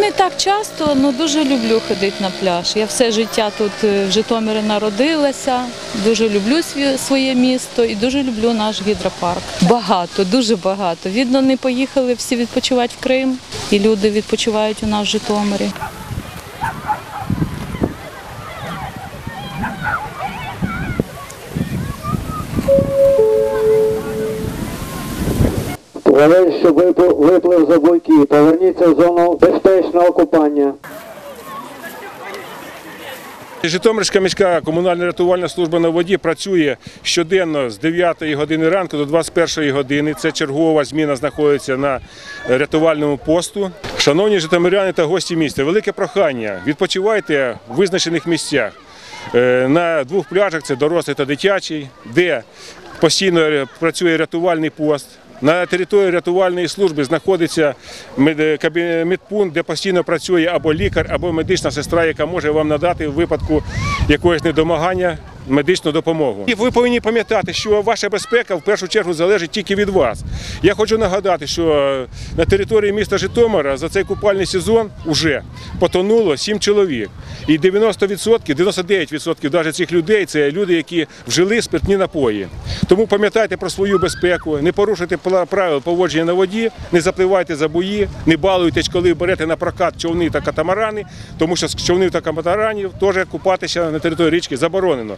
не так часто, але дуже люблю ходити на пляж. Я все життя тут е, в Житомирі народилася, дуже люблю своє місто і дуже люблю наш гідропарк. Багато, дуже багато. Відно, не поїхали всі відпочивати в Крим, і люди відпочивають у нас в Житомирі. Що виплив, за буйки, поверніться в зону безпечного купання. Житомирська міська комунальна рятувальна служба на воді працює щоденно з 9 години ранку до 21 години. Це чергова зміна знаходиться на рятувальному посту. Шановні житомиряни та гості міста, велике прохання. Відпочивайте в визначених місцях. Е, На двох пляжах це дорослий та дитячий, де постійно працює рятувальний пост. На території рятувальної служби знаходиться мед- медпункт, де постійно працює або лікар, або медична сестра, яка може вам надати в випадку якогось недомагання медичну допомогу. І ви повинні пам'ятати, що ваша безпека в першу чергу залежить тільки від вас. Я хочу нагадати, що на території міста Житомира за цей купальний сезон вже потонуло 7 чоловік. І 90%, 99% навіть цих людей це люди, які вжили спиртні напої. Тому пам'ятайте про свою безпеку, не порушуйте правил поводження на воді, не запливайте за бої, не балуйтесь, коли берете на прокат човни та катамарани, тому що з човнів та катамаранів теж купатися на території річки заборонено.